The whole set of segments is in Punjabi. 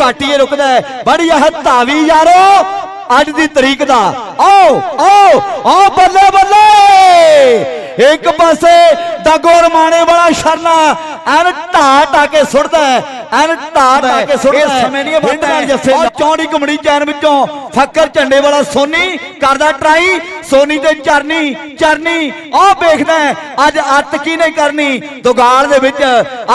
ਕਾਟੀਏ ਰੁਕਦਾ ਹੈ। ਬੜੀ ਇਹ ਧਾਵੀ ਯਾਰੋ, ਅੱਜ ਦੀ ਤਰੀਕ ਦਾ ਆਓ ਆਓ ਆਓ ਬੱਲੇ ਬੱਲੇ ਇੱਕ ਪਾਸੇ ਦਾਗੋ ਰਮਾਣੇ ਵਾਲਾ ਸ਼ਰਨਾ ਐਨ ਢਾ ਢਾ ਕੇ ਸੁੱਟਦਾ ਹੈ ਐਨ ਢਾ ਢਾ ਕੇ ਸੁੱਟਦਾ ਹੈ। ਸਮੇਂ ਨਹੀਂ ਬੰਦਾ ਜੱਫੇ ਚੌੜੀ ਘੁਮੜੀ ਚੈਨ ਵਿੱਚੋਂ ਫੱਕਰ ਝੰਡੇ ਵਾਲਾ ਸੋਨੀ ਕਰਦਾ ਟਰਾਈ ਸੋਨੀ ਤੇ ਚਰਨੀ ਚਰਨੀ ਆਹ ਵੇਖਦਾ ਅੱਜ ਅੱਤ ਕੀ ਨਹੀਂ ਕਰਨੀ? ਦੁਗਾਲ ਦੇ ਵਿੱਚ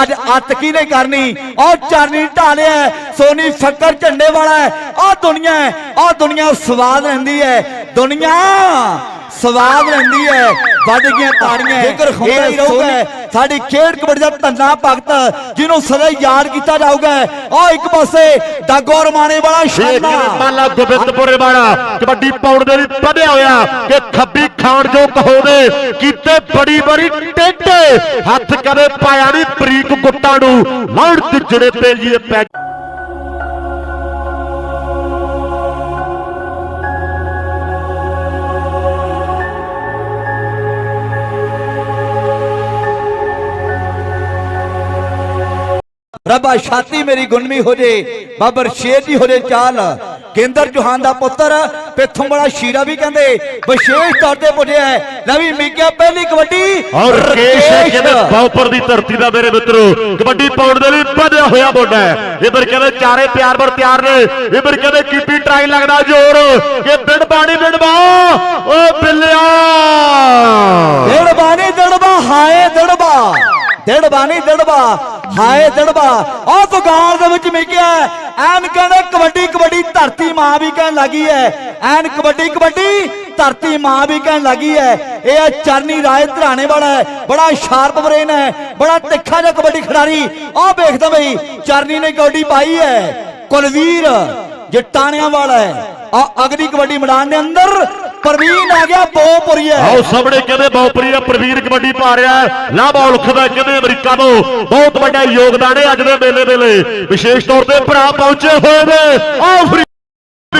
ਅੱਜ ਅੱਤ ਕੀ ਨਹੀਂ ਕਰਨੀ? ਆਹ ਚਰਨੀ ਢਾਲਿਆ ਹੈ, ਸੋਨੀ ਫੱਕਰ ਝੰਡੇ ਵਾਲਾ ਆਹ ਦੁਨੀਆ ਆਹ ਦੁਨੀਆ ਸਵਾਦ ਰਹਿੰਦੀ ਹੈ। ਦੁਨੀਆ ਸਵਾਦ ਰਹਿੰਦੀ ਹੈ ਵੱਜ ਗਈਆਂ ਤਾੜੀਆਂ ਜੇਕਰ ਖੁੰਦਾ ਹੀ ਰਹੂਗਾ। ਸਾਡੀ ਖੇਡ ਕਬੱਡੀ ਦਾ ਧੰਨਾ ਭਗਤ ਜਿਹਨੂੰ ਸਦਾ ਯਾਦ ਕੀਤਾ ਜਾਊਗਾ। ਆਹ ਇੱਕ ਪਾਸੇ ਦਾਗੋ ਰਮਾਣੇ ਵਾਲਾ ਸ਼ਾਨਾ ਮਾਲਾ ਗੋਬਿੰਦਪੁਰੇ ਵਾਲਾ ਕਬੱਡੀ ਪਾਉਣ ਦੇ ਲਈ ਵਧਿਆ ਹੋਇਆ ਕਿ ਖੱਬੀ ਖਾਣ ਜੋ ਕਹੋਦੇ ਕੀਤੇ ਬੜੀ ਬੜੀ ਟੇਢੇ ਹੱਥ ਕਦੇ ਪਾਇਆ ਨਹੀਂ ਬਰੀਕ ਗੁੱਟਾਂ ਨੂੰ ਲੜ ਜਿਹੜੇ ਤੇ ਜੀ ਇਹ ਪੈ ਰੱਬਾ ਛਾਤੀ ਮੇਰੀ ਗੁੰਨਵੀ ਹੋ ਜੇ ਬਾਬਰ ਸ਼ੇਰ ਦੀ ਹੋ ਜੇ ਚਾਲ। ਕੇਂਦਰ ਜੋਹਾਨ ਦਾ ਪੁੱਤਰ ਪਿੱਥੋਂ ਵਾਲਾ ਸ਼ੀਰਾ ਵੀ ਕਹਿੰਦੇ ਵਿਸ਼ੇਸ਼ ਤੌਰ ਤੇ ਪੁੱਜਿਆ ਹੈ। ਨਵੀਂ ਮਿੱਗਿਆ ਪਹਿਲੀ ਕਬੱਡੀ? ਔਰ ਕੇਸ਼। ਕਹਿੰਦੇ ਬਾਉਪਰ ਦੀ ਧਰਤੀ ਦਾ ਮੇਰੇ ਮਿੱਤਰੋ ਕਬੱਡੀ ਪਾਉਣ ਦੇ ਲਈ ਵਧਿਆ ਹੋਇਆ ਹੈ। ਇਧਰ ਕਹਿੰਦੇ ਚਾਰੇ ਪਿਆਰ ਬਰ ਤਿਆਰ ਨੇ ਇਧਰ ਕਹਿੰਦੇ ਕੀਪੀ ਟਰਾਈ ਲੱਗਦਾ ਜ਼ੋਰ ਕਿ ਬਿੜ ਬਾਣੀ ਬਿੜਵਾ ਓ ਬਿੱਲਿਆ। ਦੜਬਾ ਨਹੀਂ ਦੜਬਾ ਹਾਏ ਦੜਬਾ ਦੜਬਾ ਨਹੀਂ ਦੜਬਾ, ਹਾਏ ਦੜਬਾ। ਆਹ ਦੁਕਾਨ ਦੇ ਵਿੱਚ ਮਿਕਿਆ ਐਨ ਕਹਿੰਦੇ ਕਬੱਡੀ ਕਬੱਡੀ, ਧਰਤੀ ਮਾਂ ਵੀ ਕਹਿਣ ਲੱਗੀ ਹੈ ਐਨ ਕਬੱਡੀ ਕਬੱਡੀ, ਧਰਤੀ ਮਾਂ ਵੀ ਕਹਿਣ ਲੱਗੀ ਹੈ ਇਹ ਆ ਚਰਨੀ ਰਾਏ ਧਰਾਣੇ ਵਾਲਾ ਹੈ ਬੜਾ ਸ਼ਾਰਪ ਬ੍ਰੇਨ ਹੈ ਬੜਾ ਤਿੱਖਾ ਜਿਹਾ ਕਬੱਡੀ ਖਿਡਾਰੀ। ਉਹ ਵੇਖਦਾ ਬਈ, ਚਰਨੀ ਨੇ ਕਬੱਡੀ ਪਾਈ ਹੈ ਕੁਲਵੀਰ ਜਟਾਣਿਆਂ ਵਾਲਾ ਹੈ ਆ ਅਗਲੀ ਕਬੱਡੀ ਮੈਦਾਨ ਦੇ ਅੰਦਰ ਪ੍ਰਵੀਨ ਆ ਗਿਆ ਬੋਪੁਰੀਆ ਆਓ ਸਾਹਮਣੇ ਕਹਿੰਦੇ ਬਹੁਪਰੀ ਪ੍ਰਵੀਨ ਕਬੱਡੀ ਪਾ ਰਿਹਾ ਹੈ। ਲਾਭਾ ਉਲਖਦਾ ਕਹਿੰਦੇ ਅਮਰੀਕਾ ਤੋਂ ਬਹੁਤ ਵੱਡਾ ਯੋਗਦਾਨ ਹੈ ਅੱਜ ਦੇ ਮੇਲੇ ਦੇ ਲਈ। ਵਿਸ਼ੇਸ਼ ਤੌਰ ਤੇ ਭਰਾ ਪਹੁੰਚੇ ਹੋਏ ਨੇ। ਆਓ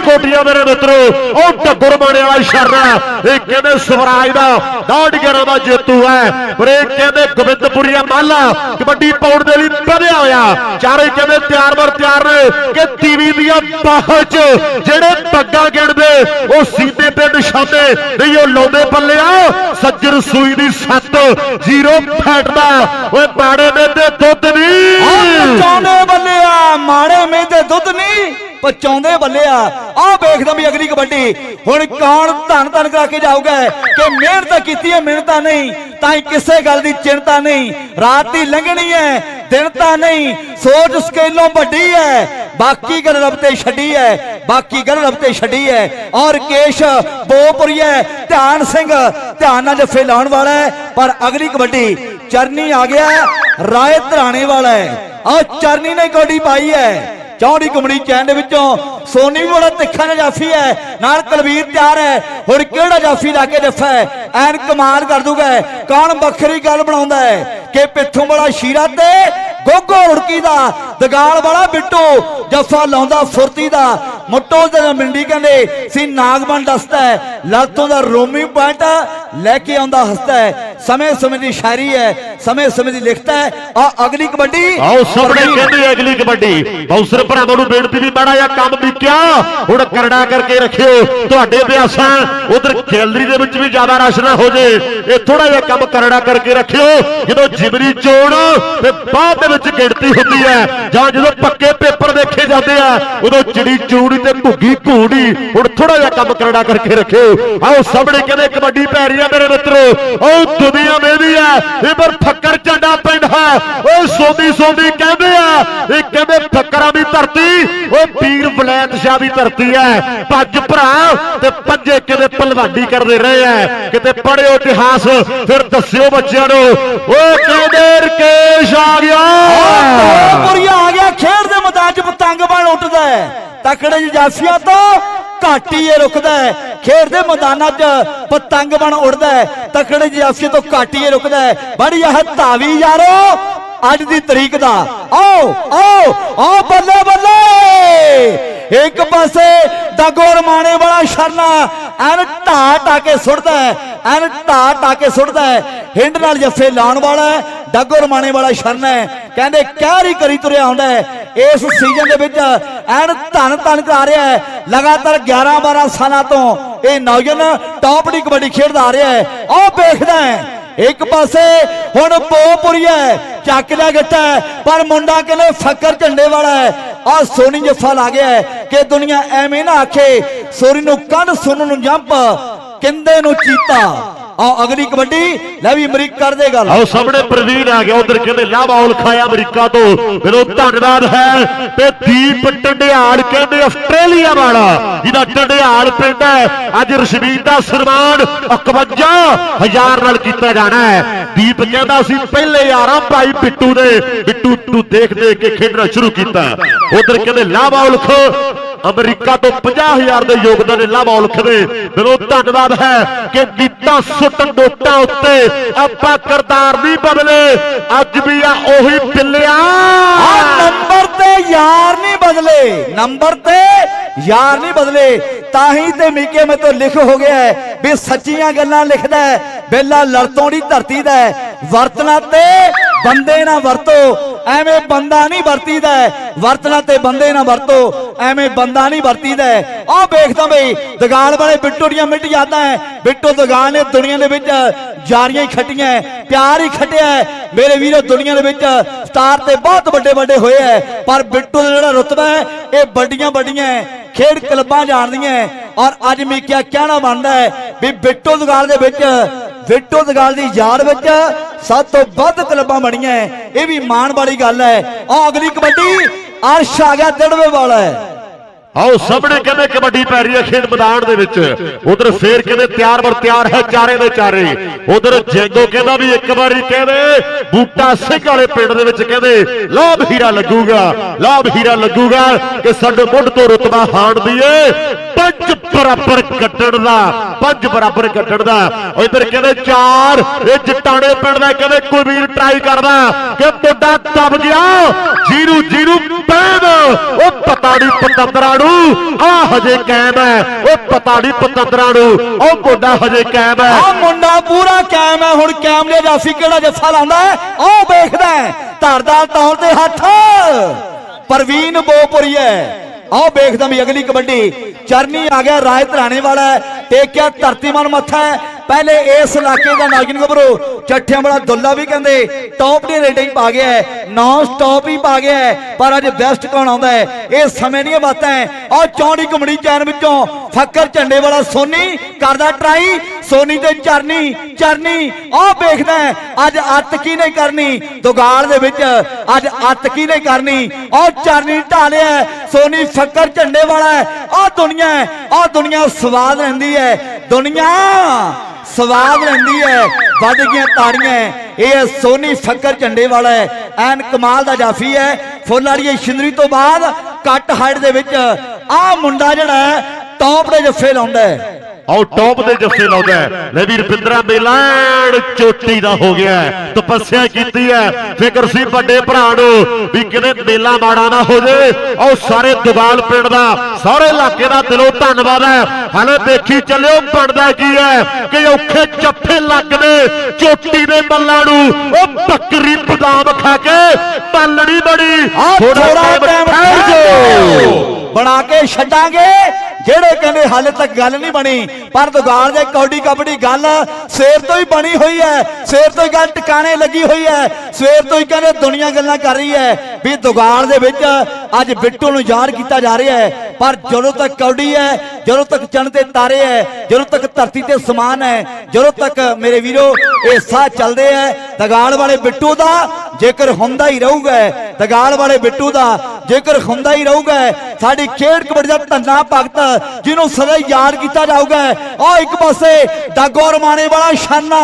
ਕੋਟੀਆਂ ਮੇਰੇ ਮਿੱਤਰੋ ਉਹ ਟੱਗੁਰ ਬਾਣੇ ਵਾਲਾ ਇਹ ਕਹਿੰਦੇ ਸਵਰਾਜ ਦਾ 11 ਦਾ ਜੇਤੂ ਹੈ। ਪਰ ਇਹ ਕਹਿੰਦੇ ਗੋਬਿੰਦਪੁਰੀਆ ਮਾਲਾ ਕਬੱਡੀ ਪਾਉਣ ਦੇ ਲਈ ਵਧਿਆ ਹੋਇਆ। ਚਾਰੇ ਕਹਿੰਦੇ ਤਿਆਰ ਵਰ ਤਿਆਰ ਨੇ ਕਿ ਟੀਵੀ ਦੀਆਂ ਬਾਹਾਂ 'ਚ ਜਿਹੜੇ ਪੱਗਾਂ ਗਿਣਦੇ, ਉਹ ਸੀਤੇ ਤੇ ਨਿਸ਼ਾਨੇ, ਨਹੀਂ, ਉਹ ਲਾਉਂਦੇ ਪੱਲਿਆ ਸੱਜਰ ਸੂਈ ਦੀ ਸੱਤ, ਜ਼ੀਰੋ ਫੈਟਦਾ। ਓਏ ਬਾੜੇ ਦੇ ਦੁੱਧ ਨਹੀਂ ਪਚਾਉਂਦੇ ਤੇ ਦੁੱਧ ਨਹੀਂ ਪਚਾਉਂਦੇ ਬੱਲਿਆ ਆਹ ਵੇਖਦਾ ਵੀ ਅਗਲੀ ਕਬੱਡੀ। ਹੁਣ ਕੌਣ ਧੰਨ ਧੰਨ ਕਰਾ ਕੇ ਜਾਊਗਾ? ਕਿ ਮਿਹਨਤ ਕੀਤੀ ਹੈ, ਮਿਹਨਤਾਂ ਨਹੀਂ। ਤਾਂ ਹੀ ਕਿਸੇ ਗੱਲ ਦੀ ਚਿੰਤਾ ਨਹੀਂ। ਰਾਤ ਦੀ ਲੰਘਣੀ ਹੈ, ਦਿਨ ਤਾਂ ਨਹੀਂ। ਸੋਚ ਸਕੇਲੋਂ ਵੱਡੀ ਹੈ। ਬਾਕੀ ਗੱਲ ਰੱਬ ਤੇ ਛੱਡੀ ਹੈ। ਬਾਕੀ ਗੱਲ ਰੱਬ ਤੇ ਛੱਡੀ ਹੈ। ਔਰ ਕੇਸ਼ ਬੋਪੁਰੀਆ ਧਿਆਨ ਸਿੰਘ। ਧਿਆਨ ਨਾਲ ਜੱਫੇ ਲਾਉਣ ਵਾਲਾ ਹੈ। ਪਰ ਅਗਲੀ ਕਬੱਡੀ ਚਰਨੀ ਆ ਗਿਆ, ਰਾਏ ਧਰਾਣੇ ਵਾਲਾ ਹੈ। ਆ ਚਰਨੀ ਨੇ ਕਬੱਡੀ ਪਾਈ ਹੈ। ਚੌੜੀ ਕੁਮੜੀ ਚੈਨ ਦੇ ਵਿੱਚੋਂ ਸੋਨੀ ਵੀ ਬੜਾ ਤਿੱਖਾ ਜਿਹਾ ਜਾਫੀ ਹੈ, ਨਾਲ ਕੁਲਵੀਰ ਤਿਆਰ ਹੈ। ਹੁਣ ਕਿਹੜਾ ਜਾਫੀ ਲਾ ਕੇ ਜੱਫਾ ਹੈ? ਐਨ ਕਮਾਲ ਕਰ ਦੂਗਾ ਕੌਣ ਵੱਖਰੀ ਗੱਲ ਬਣਾਉਂਦਾ ਹੈ? ਕਿ ਪਿੱਥੋਂ ਵਾਲਾ ਸ਼ੀਰਾ ਤੇ ਗੋਗੋ ਰੁੜਕੀ ਦਾ, ਦਗਾਲ ਵਾਲਾ ਬਿੱਟੂ ਜੱਫਾ ਲਾਉਂਦਾ ਫੁਰਤੀ ਦਾ ਮੁੱਟੋ ਦੇ ਮਿੰਡੀ ਕਹਿੰਦੇ ਸੀ ਨਾਗਮਨ ਦੱਸਦਾ ਹੈ ਲਾਤੋਂ ਦਾ ਰੋਮੀ ਪੁਆਇੰਟ ਲੈ ਕੇ ਆਉਂਦਾ ਹੱਸਦਾ ਹੈ ਸਮੇਂ ਸਮੇਂ ਦੀ ਸ਼ਾਇਰੀ ਹੈ ਸਮੇਂ ਸਮੇਂ ਦੀ ਲਿਖਤ ਹੈ ਆ ਅਗਲੀ ਕਬੱਡੀ ਆਓ ਸਾਹਮਣੇ ਕਹਿੰਦੇ ਅਗਲੀ ਕਬੱਡੀ। ਬੌਸਰ ਭਰਾਵਾਂ ਨੂੰ ਬੇਨਤੀ ਵੀ ਮਾੜਾ ਜਿਹਾ ਕੰਮ ਵੀ ਕਿਆ ਹੁਣ ਕਰੜਾ ਕਰਕੇ ਰੱਖਿਓ ਤੁਹਾਡੇ ਅਭਿਆਸਾਂ ਉਧਰ ਗੈਲਰੀ ਦੇ ਵਿੱਚ ਵੀ ਜ਼ਿਆਦਾ ਰਸ਼ ਨਾ ਹੋ ਜੇ ਇਹ ਥੋੜਾ ਜਿਹਾ ਕੰਮ ਕਰੜਾ ਕਰਕੇ ਰੱਖਿਓ ਜਦੋਂ ਜਿਬਰੀ ਚੋਣ ਤੇ ਬਾਅਦ ਦੇ ਵਿੱਚ ਗਿਣਤੀ ਹੁੰਦੀ ਹੈ ਜਾਂ ਜਦੋਂ ਪੱਕੇ ਪੇਪਰ ਦੇਖੇ ਜਾਂਦੇ ਆ ਉਦੋਂ ਚਿੜੀ ਚੂੜੀ ਤੇ ਘੁੱਗੀ ਘੂੜੀ। ਹੁਣ ਥੋੜਾ ਜਿਹਾ ਕੰਮ ਕਰੜਾ ਕਰਕੇ ਰੱਖਿਓ। ਆਓ ਸਾਹਮਣੇ ਕਹਿੰਦੇ, ਕਬੱਡੀ ਪੈ ਰਹੀ ਆ ਮੇਰੇ ਮਿੱਤਰੋ। ਉਹ ਦੁਨੀਆ ਮੇਦੀ ਆ। ਇਹ ਪਰ ਫੱਕਰ ਝੰਡਾ ਪਿੰਡ ਹੈ। ਓਏ ਸੋਦੀ ਸੋਦੀ ਕਹਿੰਦੇ ਆ, ਇਹ ਕਹਿੰਦੇ ਫੱਕਰਾਂ ਦੀ ਧਰਤੀ। ਓਏ, ਪੀਰ ਬਲੈਤ ਸ਼ਾਹ ਦੀ ਧਰਤੀ ਹੈ। ਭੱਜ ਭਰਾ ਤੇ ਪੰਜੇ ਕਿਤੇ ਭਲਵਾਨੀ ਕਰਦੇ ਰਹੇ ਆ। ਕਿਤੇ ਪੜਿਓ ਇਤਿਹਾਸ, ਫਿਰ ਦੱਸਿਓ ਬੱਚਿਆਂ ਨੂੰ। ਓਏ ਕਹਿੰਦੇ ਰਕੇਸ਼ ਆ ਗਿਆ। ਬੋਪੁਰੀਆ ਆ ਗਿਆ। ਖੇਡ ਦੇ ਮੈਦਾਨ 'ਚ ਪਤੰਗ ਬਣ ਉੱਠਦਾ ਹੈ। ਤਕੜੇ ਜਾਫੀਆਂ ਤੋਂ ਘੱਟ ਹੀ ਇਹ ਰੁਕਦਾ ਹੈ। ਖੇਡ ਦੇ ਮੈਦਾਨਾਂ 'ਚ ਪਤੰਗ ਬਣ ਉੱਡਦਾ ਹੈ। ਤਕੜੇ ਜਾਫੀਆਂ ਤੋਂ ਘੱਟ ਹੀ ਇਹ ਰੁਕਦਾ ਹੈ। ਬੜੀ ਇਹ ਧਾਵੀ ਯਾਰੋ, ਅੱਜ ਦੀ ਤਰੀਕ ਦਾ। ਆਓ ਆਓ ਆਓ ਬੱਲੇ ਬੱਲੇ। ਇੱਕ ਪਾਸੇ ਦਾਗੋ ਰਮਾਣੇ ਵਾਲਾ ਸ਼ਰਨਾ ਐਨ ਢਾ ਢਾ ਕੇ ਸੁੱਟਦਾ ਹੈ ਐਨ ਢਾ ਢਾ ਕੇ ਸੁੱਟਦਾ ਹੈ। ਹਿੰਡ ਨਾਲ ਜੱਫੇ ਲਾਉਣ ਵਾਲਾ ਹੈ ਦਾਗੋ ਰਮਾਣੇ ਵਾਲਾ ਸ਼ਰਨਾ ਹੈ। ਕਹਿੰਦੇ ਕਹਿਰ ਹੀ ਕਰੀ ਤੁਰਿਆ ਆਉਂਦਾ ਹੈ। ਇਸ ਸੀਜ਼ਨ ਦੇ ਵਿੱਚ ਐਨ ਧਨ ਧਨ ਕਰਾ ਰਿਹਾ ਹੈ। ਲਗਾਤਾਰ 11 12 ਸਾਲਾਂ ਤੋਂ ਇਹ ਨੌਜਵਾਨ ਟੌਪ ਦੀ ਕਬੱਡੀ ਖੇਡਦਾ ਆ ਰਿਹਾ ਹੈ। ਉਹ ਵੇਖਦਾ ਹੈ ਇੱਕ ਪਾਸੇ ਹੁਣ ਪੋਪੁਰੀ ਹੈ ਚੱਕ ਲਿਆ ਗੱਟਾ ਹੈ, ਪਰ ਮੁੰਡਾ ਕਹਿੰਦੇ ਫੱਕਰ ਝੰਡੇ ਵਾਲਾ ਹੈ। ਆ ਸੋਨੀ ਜੱਫਾ ਲਾ ਗਿਆ ਕਿ ਦੁਨੀਆ ਐਵੇਂ ਨਾ ਆਖੇ। ਸੋਰੀ ਨੂੰ ਕੰਨ ਸੁਣਨ ਨੂੰ ਜੰਪ ਕਿੰਦੇ ਨੂੰ ਚੀਤਾ। ਆ ਅਗਲੀ ਕਬੱਡੀ, ਲੈ ਵੀ ਅਮਰੀਕ ਕਰਦੇ ਗੱਲ। ਆਓ ਸਾਹਮਣੇ ਪ੍ਰਵੀਨ ਆ ਗਿਆ, ਉਧਰ ਕਹਿੰਦੇ ਲਾਭੌਲ ਖਾਇਆ ਅਮਰੀਕਾ ਤੋਂ। ਮੈਨੂੰ ਧੰਨਵਾਦ ਹੈ ਤੇ ਦੀਪ ਟੰਡਿਆਲ ਕਹਿੰਦੇ, ਆਸਟ੍ਰੇਲੀਆ ਵਾਲਾ। ਜਿਹਦਾ ਟੰਡਿਆੜ ਪਿੰਡ ਹੈ। ਅੱਜ ਰਸ਼ਮੀਤ ਦਾ ਸਨਮਾਨ 51000 ਨਾਲ ਕੀਤਾ ਜਾਣਾ ਹੈ। ਦੀਪ ਕਹਿੰਦਾ ਸੀ, ਪਹਿਲੇ ਯਾਰਾਂ ਭਾਈ ਬਿੱਟੂ ਦੇ ਬਿੱਟੂ ਤੂੰ ਦੇਖ ਦੇਖ ਕੇ ਖੇਡਣਾ ਸ਼ੁਰੂ ਕੀਤਾ। ਉਧਰ ਕਹਿੰਦੇ ਲਾਭੌਲ ਖੋ ਅਮਰੀਕਾ ਤੋਂ 50000 ਦੇ ਯੋਗਦਾਨ ਨੇ ਲਾਭ ਔਲਖ ਦੇ। ਮੈਨੂੰ ਧੰਨਵਾਦ ਹੈ ਕਿ ਗੀਤਾਂ ਸੁੱਟਣ ਨੋਟਾਂ ਉੱਤੇ ਆਪਾਂ ਕਰਤਾਰ ਨਹੀਂ ਬਦਲੇ। ਅੱਜ ਵੀ ਆ ਉਹੀ ਪਿੱਲਿਆ ਆ ਨੰਬਰ ਤੇ ਯਾਰ ਨਹੀਂ ਬਦਲੇ। ਨੰਬਰ ਤੇ ਯਾਰ ਨਹੀਂ ਬਦਲੇ, ਤਾਂ ਹੀ ਤੇ ਮੀਕੇ ਮੇ ਤੋਂ ਲਿਖ ਹੋ ਗਿਆ ਹੈ ਵੀ ਸੱਚੀਆਂ ਗੱਲਾਂ ਲਿਖਦਾ ਹੈ, ਬੇਲਾ ਲੜਤੋਂ ਦੀ ਧਰਤੀ ਦਾ ਵਰਤਣਾ ਤੇ ਬੰਦੇ ਨਾ ਵਰਤੋ। ਐਵੇਂ ਬੰਦਾ ਨਹੀਂ ਵਰਤੀਦਾ ਹੈ। ਵਰਤਣਾ ਤੇ ਬੰਦੇ ਨਾ ਵਰਤੋ। ਐਵੇਂ ਬੰਦਾ ਨਹੀਂ ਵਰਤੀਦਾ ਆ ਵੇਖਦਾ ਬਈ, ਦਗਾਲ ਵਾਲੇ ਬਿੱਟੂ ਦੀਆਂ ਮਿੱਟ ਜਾਂਦਾ ਹੈ। ਬਿੱਟੂ ਦਗਾਲ ਨੇ ਦੁਨੀਆ ਦੇ ਵਿੱਚ ਜਾਰੀਆਂ ਹੀ ਖੱਟੀਆਂ ਪਿਆਰ ਹੀ ਖੱਟਿਆ ਮੇਰੇ ਵੀਰੋ, ਦੁਨੀਆ ਦੇ ਵਿੱਚ ਸਟਾਰ ਤੇ ਬਹੁਤ ਵੱਡੇ ਵੱਡੇ ਹੋਏ ਹੈ। ਪਰ ਬਿੱਟੂ ਦਾ ਜਿਹੜਾ ਰੁਤਬਾ ਹੈ, ਇਹ ਵੱਡੀਆਂ ਵੱਡੀਆਂ ਖੇਡ ਕਲੱਬਾਂ ਜਾਣਦੀਆਂ ਔਰ ਅੱਜ ਮੈਂ ਕਿਹਾ, ਕਹਿਣਾ ਬਣਦਾ ਹੈ ਵੀ ਬਿੱਟੂ ਦਗਾਲ ਦੇ ਵਿੱਚ, ਬਿੱਟੂ ਦਗਾਲ ਦੀ ਯਾਦ ਵਿੱਚ ਸਭ ਤੋਂ ਵੱਧ ਕਲੱਬਾਂ ਬਣੀਆਂ ਇਹ ਵੀ ਮਾਣ ਵਾਲੀ ਗੱਲ ਹੈ ਆ ਅਗਲੀ ਕਬੱਡੀ, ਅਰਸ਼ ਆ ਗਿਆ ਦੜਵੇ ਵਾਲਾ ਹੈ ਆਓ ਸਾਹਮਣੇ ਕਹਿੰਦੇ ਕਬੱਡੀ ਪੈ ਰਹੀ ਹੈ ਖੇਡ ਮੈਦਾਨ ਦੇ ਵਿੱਚ? ਉਧਰ ਫੇਰ ਕਹਿੰਦੇ ਤਿਆਰ ਬਰ ਤਿਆਰ ਹੈ ਚਾਰੇ ਦੇ ਚਾਰੇ? ਉਧਰ ਜੈਂਗੋ ਕਹਿੰਦਾ ਵੀ ਇੱਕ ਵਾਰੀ ਕਹਿੰਦੇ, ਬੂਟਾ ਸਿੰਘ ਵਾਲੇ ਪਿੰਡ ਦੇ ਵਿੱਚ ਕਹਿੰਦੇ, ਲਾਭ ਹੀਰਾ ਲੱਗੂਗਾ, ਲਾਭ ਹੀਰਾ ਲੱਗੂਗਾ ਕਿ ਸਾਡੇ ਮੁੱਢ ਤੋਂ ਰੁਤਬਾ ਹਾਣ ਦੀਏ ਪੰਜ ਬਰਾਬਰ ਕੱਟਣ ਦਾ, ਪੰਜ ਬਰਾਬਰ ਕੱਟਣ ਦਾ। ਇਧਰ ਕਹਿੰਦੇ ਚਾਰ, ਇਹ ਜਟਾਣੇ ਪਿੰਡ ਦਾ ਕਹਿੰਦੇ ਕੋਈ ਟਰਾਈ ਕਰਦਾ, ਕਿ ਮੁੰਡਾ ਦਬ ਗਿਆ। ਜੀਰੂ ਜੀਰੂ ਪੈਨ ਉਹ ਪਤਾ ਨਹੀਂ ਪਤੰਦਰਾਂ ਨੂੰ। ਆ ਹਜੇ ਕਾਇਮ ਹੈ। ਉਹ ਪਤਾ ਨਹੀਂ ਪਤੰਦਰਾਂ ਨੂੰ। ਉਹ ਮੁੰਡਾ ਹਜੇ ਕਾਇਮ ਹੈ। ਆ ਮੁੰਡਾ ਪੂਰਾ ਕਾਇਮ ਹੈ। ਹੁਣ ਕਾਇਮ ਦੇ ਜਾਫੀ ਕਿਹੜਾ ਜੱਫਾ ਲਾਉਂਦਾ ਹੈ? ਉਹ ਵੇਖਦਾ ਹੈ। ਧਰਦਾ ਤੌਰ ਤੇ ਹੱਥ। ਪ੍ਰਵੀਨ ਬੋਪੁਰੀ ਹੈ। ਆਹ ਵੇਖਦਾ ਵੀ ਅਗਲੀ ਕਬੱਡੀ। ਚਰਨੀ ਆ ਗਿਆ। ਰਾਏ ਧਰਾਣੇ ਵਾਲਾ ਟੇਕਿਆ ਧਰਤੀ ਮਨ ਮੱਥਾ ਹੈ। ਪਹਿਲੇ ਇਸ ਇਲਾਕੇ ਦਾ ਨਾਗਿਨ ਗੱਭਰੂ ਚੱਠਿਆਂ ਵਾਲਾ ਦੁੱਲਾ ਵੀ ਕਹਿੰਦੇ ਟੌਪ ਦੀ ਰੇਟਿੰਗ ਪਾ ਗਿਆ ਹੈ ਨੌਨ ਸਟਾਪ ਹੀ ਪਾ ਗਿਆ ਹੈ ਪਰ ਅੱਜ ਬੈਸਟ ਕੌਣ ਆਉਂਦਾ ਹੈ? ਇਹ ਸਮੇਂ ਦੀਆਂ ਬਾਤਾਂ ਹੈ। ਆਹ ਚੌੜੀ ਕਮੜੀ ਚੈਨ ਵਿੱਚੋਂ ਫੱਕਰ ਝੰਡੇ ਵਾਲਾ ਸੋਨੀ ਕਰਦਾ ਟਰਾਈ ਸੋਨੀ ਤੇ ਚਰਨੀ ਚਰਨੀ ਆਹ ਵੇਖਦਾ ਅੱਜ ਅੱਤ ਕੀ ਨਹੀਂ ਕਰਨੀ ਦੁਗਾਲ ਦੇ ਵਿੱਚ ਅੱਜ ਅੱਤ ਕੀ ਨਹੀਂ ਕਰਨੀ ਉਹ ਚਰਨੀ ਢਾਲਿਆ ਸੋਨੀ ਫੱਕਰ ਝੰਡੇ ਵਾਲਾ ਉਹ ਆਹ ਦੁਨੀਆ ਹੈ, ਆਹ ਦੁਨੀਆ ਸਵਾਦ ਰਹਿੰਦੀ ਹੈ। ਦੁਨੀਆ ਸਵਾਦ ਲੈਂਦੀ ਹੈ, ਵੱਧ ਗਈਆਂ ਤਾੜੀਆਂ ਇਹ ਹੈ ਸੋਨੀ ਫੱਕਰ ਝੰਡੇ ਵਾਲਾ ਹੈ। ਐਨ ਕਮਾਲ ਦਾ ਜਾਫੀ ਹੈ। ਫੁੱਲ ਵਾਲੀ ਸ਼ਿੰਦਰੀ ਤੋਂ ਬਾਅਦ ਕੱਟ ਹਾਈਟ ਦੇ ਵਿੱਚ ਆਹ ਮੁੰਡਾ ਜਿਹੜਾ ਹੈ ਟੌਪ ਦੇ ਜੱਫੇ ਲਾਉਂਦਾ ਹੈ। ਆਓ ਟੌਪ ਦੇ ਜੱਫੇ ਲਾਉਂਦਾ ਹੈ। ਲੈ ਵੀ ਰਪਿੰਦਰਾ ਮੇਲਾਨ ਚੋਟੀ ਦਾ ਹੋ ਗਿਆ। ਤਪੱਸਿਆ ਕੀਤੀ ਹੈ। ਫਿਕਰ ਸੀ ਵੱਡੇ ਭਰਾ ਨੂੰ ਵੀ ਕਿਤੇ ਮੇਲਾ ਮਾੜਾ ਨਾ ਹੋ ਜੇ। ਆਓ ਸਾਰੇ ਦੁਗਾਲ ਪਿੰਡ ਦਾ ਸਾਰੇ ਇਲਾਕੇ ਦਾ ਦਿਲੋਂ ਧੰਨਵਾਦ ਹੈ। ਹਲੇ ਦੇਖੀ ਚੱਲਿਓ ਬਣਦਾ ਕੀ ਹੈ ਕਿ ਔਖੇ ਜੱਫੇ ਲੱਗਦੇ ਚੋਟੀ ਦੇ ਬੱਲਾਂ ਨੂੰ। ਉਹ ਬੱਕਰੀ ਬਦਾਮ ਖਾ ਕੇ ਪੱਲੜੀ ਬੜੀ ਥੋੜਾ ਟਾਈਮ ਠਹਿਰ ਜਾਓ। ਬਣਾ ਕੇ ਛੱਡਾਂਗੇ। ਜਿਹੜੇ ਕਹਿੰਦੇ ਹਾਲੇ ਤੱਕ ਗੱਲ ਨਹੀਂ ਬਣੀ, ਪਰ ਦੁਗਾਲ ਦੇ ਕੌਡੀ ਕਬੜੀ ਗੱਲ ਸਵੇਰ ਤੋਂ ਹੀ ਬਣੀ ਹੋਈ ਹੈ, ਸਵੇਰ ਤੋਂ ਹੀ ਗੱਲ ਟਿਕਾਣੇ ਲੱਗੀ ਹੋਈ ਹੈ, ਸਵੇਰ ਤੋਂ ਹੀ ਕਹਿੰਦੇ ਦੁਨੀਆ ਗੱਲਾਂ ਕਰ ਰਹੀ ਹੈ, ਵੀ ਦੁਗਾਲ ਦੇ ਵਿੱਚ ਅੱਜ ਬਿੱਟੂ ਨੂੰ ਯਾਦ ਕੀਤਾ ਜਾ ਰਿਹਾ ਹੈ ਪਰ ਜਦੋਂ ਤੱਕ ਕੌਡੀ ਹੈ, ਜਦੋਂ ਤੱਕ ਚੰਨ ਤੇ ਤਾਰੇ ਹੈ, ਜਦੋਂ ਤੱਕ ਧਰਤੀ ਤੇ ਸਮਾਨ ਹੈ, ਜਦੋਂ ਤੱਕ ਮੇਰੇ ਵੀਰੋ, ਇਹ ਸਾਹ ਚੱਲਦੇ ਹੈ, ਦਗਾਲ ਵਾਲੇ ਬਿੱਟੂ ਦਾ ਜੇਕਰ ਹੁੰਦਾ ਹੀ ਰਹੂਗਾ, ਦਗਾਲ ਵਾਲੇ ਬਿੱਟੂ ਦਾ ਜੇਕਰ ਹੁੰਦਾ ਹੀ ਰਹੂਗਾ, ਸਾਡੀ ਖੇਡ ਕਬੱਡੀ ਦਾ ਧੰਨਾ ਭਗਤ ਜਿਹਨੂੰ ਸਦਾ ਯਾਦ ਕੀਤਾ ਜਾਊਗਾ। ਉਹ ਇੱਕ ਪਾਸੇ ਦਾਗੋ ਰਮਾਣੇ ਵਾਲਾ ਸ਼ਾਨਾ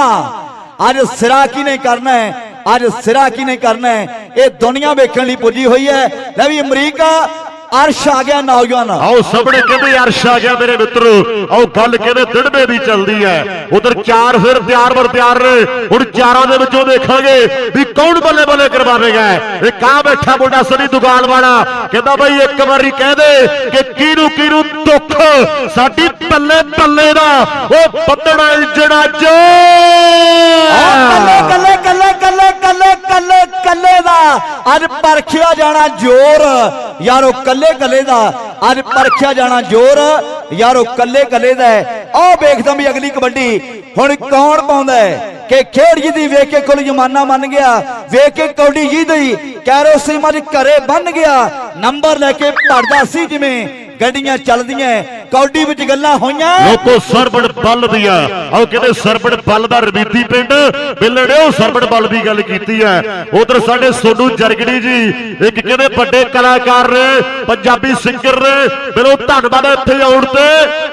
ਅੱਜ ਸਿਰਾ ਕੀ ਨਹੀਂ ਕਰਨਾ ਹੈ? ਅੱਜ ਸਿਰਾ ਕੀ ਨਹੀਂ ਕਰਨਾ ਹੈ? ਇਹ ਦੁਨੀਆ ਵੇਖਣ ਲਈ ਪੁੱਜੀ ਹੋਈ ਹੈ। ਲੈ ਵੀ ਅਮਰੀਕਾ ਅਰਸ਼ ਆ ਗਿਆ ਨੌਜਵਾਨ। ਆਓ ਸਾਹਮਣੇ ਕਹਿੰਦੇ ਅਰਸ਼ ਆ ਗਿਆ ਮੇਰੇ ਮਿੱਤਰੋ। ਆਓ ਗੱਲ ਕਹਿੰਦੇ ਦਿੜਵੇ ਦੀ ਚੱਲਦੀ ਹੈ। ਉਧਰ ਚਾਰ ਫਿਰ ਤਿਆਰ ਬਰ ਤਿਆਰ ਨੇ। ਹੁਣ ਚਾਰਾਂ ਦੇ ਵਿੱਚੋਂ ਦੇਖਾਂਗੇ ਵੀ ਕੌਣ ਬੱਲੇ ਬੱਲੇ ਕਰਵਾਵੇਗਾ ਇਹ ਕਾ ਬੈਠਾ ਮੁੰਡਾ ਸਨੀ ਦੁਗਾਲ ਵਾਲਾ। ਕਹਿੰਦਾ ਬਈ ਇੱਕ ਵਾਰੀ ਕਹਿ ਦੇ ਕਿ ਕਿਹਨੂੰ ਕਿਹਨੂੰ ਦੁੱਖ ਸਾਡੀ ਪੱਲੇ ਪੱਲੇ ਦਾ। ਉਹ ਬੱਦਣਾ ਜਿਹੜਾ ਜੋ ਕੱਲੇ ਕੱਲੇ ਕੱਲੇ ਕੱਲੇ ਕੱਲੇ ਕੱਲੇ ਅੱਜ ਪਰਖਿਆ ਜਾਣਾ ਜ਼ੋਰ। ਯਾਰੋ ਕੱਲੇ ਕੱਲੇ ਦਾ। ਅੱਜ ਪਰਖਿਆ ਜਾਣਾ ਜ਼ੋਰ। ਯਾਰੋ ਕੱਲੇ ਕੱਲੇ ਦਾ। ਆਹ ਵੇਖਦਾ ਵੀ ਅਗਲੀ ਕਬੱਡੀ। ਹੁਣ ਕੌਣ ਪਾਉਂਦਾ ਹੈ? ਕਿ ਖੇਡ ਜੀ ਦੀ ਵੇਖ ਕੇ ਕੁਲ ਜਮਾਨਾ ਮੰਨ ਗਿਆ, ਵੇਖ ਕੇ ਕੌਡੀ ਜੀ ਦੀ ਕੈਰੋਸੀ ਮੱਝ ਘਰੇ ਬੰਨ ਗਿਆ। ਨੰਬਰ ਲੈ ਕੇ ਭਰਦਾ ਸੀ ਜਿਵੇਂ ਗੱਡੀਆਂ ਚੱਲਦੀਆਂ। ਕੌਡੀ ਵਿੱਚ ਗੱਲਾਂ ਹੋਈਆਂ। ਲੋਕੋ ਸਰਬੜ ਬੱਲ ਦੀ ਆ ਆਓ ਕਹਿੰਦੇ ਸਰਬੜ ਬੱਲ ਦਾ ਰਵੀਤੀ ਪਿੰਡ। ਬਿੱਲੜੇ ਸਰਬੜ ਬੱਲ ਦੀ ਗੱਲ ਕੀਤੀ ਹੈ। ਉਧਰ ਸਾਡੇ ਸੋਨੂ ਜਰਗੜੀ ਜੀ, ਇੱਕ ਕਹਿੰਦੇ ਵੱਡੇ ਕਲਾਕਾਰ ਨੇ, ਪੰਜਾਬੀ ਸਿੰਗਰ ਨੇ। ਬਿਲੋ ਧੰਨਵਾਦ ਇੱਥੇ ਆਉਣ ਤੇ।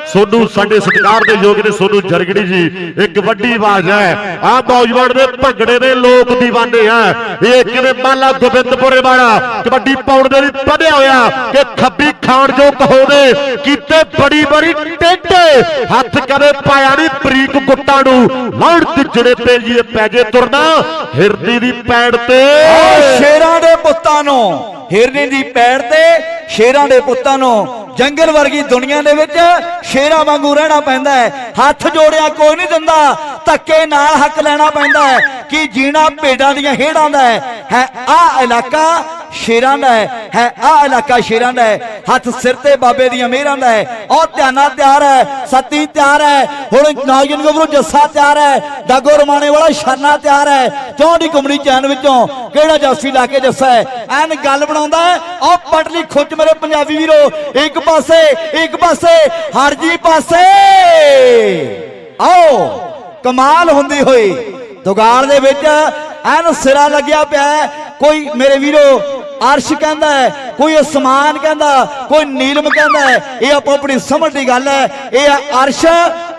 ਸੋਨੂ ਸਾਡੇ ਸਤਿਕਾਰ ਦੇ ਯੋਗ ਨੇ, ਸੋਨੂ ਜਰਗੜੀ ਜੀ। ਇੱਕ ਵੱਡੀ ਆਵਾਜ਼ ਹੈ। ਆ ਮੌਜਵਾਨ ਦੇ ਭੰਗੜੇ ਦੇ ਲੋਕ ਦੀਵਾਨੇ ਆ। ਇਹ ਕਿਵੇਂ ਮਾਲਾ ਗੋਬਿੰਦਪੁਰੇ ਵਾਲਾ। ਕਬੱਡੀ ਪਾਉਣ ਦੇ ਲਈ ਵਧਿਆ ਹੋਇਆ। ਕਿ ਖੱਬੀ ਖਾਣ ਜੋ ਕਹੋਗੇ ਕੀਤੇ ਬੜੀ ਬੜੀ ਟੇਢੇ ਹੱਥ ਕਦੇ ਪਾਇਆ ਨਹੀਂ ਬਰੀਕ ਗੁੱਟਾਂ ਨੂੰ। ਲੜ ਜਿਹੜੇ ਤੇ ਜੀ ਇਹ ਪੈਜੇ ਤੁਰਨਾ, ਹਿਰਦੀ ਦੀ ਪੈੜ ਤੇ। ਸ਼ੇਰਾਂ ਦੇ ਪੁੱਤਾਂ ਨੂੰ ਹਿਰਨੀ ਦੀ ਪੈੜ ਤੇ, ਸ਼ੇਰਾਂ ਦੇ ਪੁੱਤਾਂ ਨੂੰ। ਜੰਗਲ ਵਰਗੀ ਦੁਨੀਆ ਦੇ ਵਿੱਚ ਸ਼ੇਰਾਂ ਵਾਂਗੂ ਰਹਿਣਾ ਪੈਂਦਾ ਹੈ। ਹੱਥ ਜੋੜਿਆ ਕੋਈ ਨਹੀਂ ਦਿੰਦਾ, ਧੱਕੇ ਨਾਲ ਹੱਕ ਲੈਣਾ ਪੈਂਦਾ ਹੈ ਕਿ ਜੀਣਾ ਭੇਡਾਂ ਦੀਆਂ ਹੇੜਾਂ ਦਾ ਹੈ। ਹੈ ਆ ਇਲਾਕਾ ਸ਼ੇਰਾਂ ਦਾ ਹੈ ਹੈ ਆ ਇਲਾਕਾ ਸ਼ੇਰਾਂ ਦਾ ਹੈ। ਹੱਥ ਸਿਰ ਤੇ ਬਾਬੇ ਦੀਆਂ ਮਿਹਰਾਂ ਦਾ ਹੈ। ਉਹ ਧਿਆਨਾ ਤਿਆਰ ਹੈ, ਸੱਤੀ ਤਿਆਰ ਹੈ। ਹੁਣ ਨਾਗਨ ਗੱਭਰੂ ਜੱਸਾ ਤਿਆਰ ਹੈ। ਦਾਗੋ ਰਮਾਣੇ ਵਾਲਾ ਸ਼ਰਨਾ ਤਿਆਰ ਹੈ। ਚੌਂਡੀ ਕੁਮੜੀ ਚੈਨ ਵਿੱਚੋਂ ਕਿਹੜਾ ਜਾਫੀ ਲਾ ਕੇ ਜੱਸਾ ਹੈ? ਐਨ ਗੱਲ ਬਣਾਉਂਦਾ ਹੈ ਉਹ ਪਟਲੀ ਖੁੱਚ ਮੇਰੇ ਪੰਜਾਬੀ ਵੀਰੋ। ਇੱਕ ਪਾਸੇ ਇੱਕ ਪਾਸੇ, ਹਰਜੀ ਪਾਸੇ। ਆਓ, ਕਮਾਲ ਹੁੰਦੀ ਹੋਈ। ਦੁਗਾਲ ਦੇ ਵਿੱਚ ਐਨ ਸਿਰਾ ਲੱਗਿਆ ਪਿਆ ਕੋਈ ਮੇਰੇ ਵੀਰੋ ਅਰਸ਼ ਕਹਿੰਦਾ ਹੈ ਕੋਈ ਅਸਮਾਨ ਕਹਿੰਦਾ ਕੋਈ ਨੀਲਮ ਕਹਿੰਦਾ ਇਹ ਆਪੋ ਆਪਣੀ ਸਮਝ ਦੀ ਗੱਲ ਹੈ ਇਹ ਹੈ ਅਰਸ਼।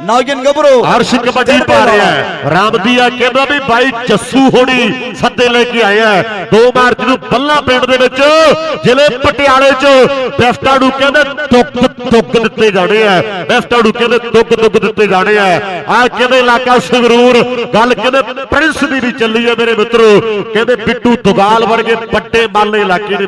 ਨੌਜਨ ਗੱਭਰੂ। ਅਰਸ਼ ਕਬੱਡੀ ਪਾ ਰਿਹਾ ਹੈ। ਰਾਮਦੀਆ ਕਹਿੰਦਾ ਵੀ ਬਾਈ ਜੱਸੂ ਹੋਣੀ ਸੱਦੇ ਲੈ ਕੇ ਆਇਆ 2 ਮਾਰਚ ਨੂੰ ਬੱਲਾ ਪਿੰਡ ਦੇ ਵਿੱਚ ਜ਼ਿਲ੍ਹੇ ਪਟਿਆਲੇ 'ਚ ਬੈਫਟਾ ਨੂੰ ਕਹਿੰਦੇ ਤੁੱਕ ਤੁੱਕ ਦਿੱਤੇ ਜਾਣੇ ਆ। ਬੈਫਟਾ ਨੂੰ ਕਹਿੰਦੇ ਤੁੱਕ ਤੁੱਕ ਦਿੱਤੇ ਜਾਣੇ ਆ। ਆ ਕਹਿੰਦੇ ਇਲਾਕਾ ਸੰਗਰੂਰ ਗੱਲ ਕਹਿੰਦੇ ਪ੍ਰਿੰਸ ਦੀ ਵੀ ਚੱਲੀ ਹੈ ਮੇਰੇ ਮਿੱਤਰੋ। ਕਹਿੰਦੇ ਬਿੱਟੂ ਦੁਗਾਲ ਵਰਗੇ ਵੱਡੇ ਮਾਲੇ ਇਲਾਕੇ ਦੇ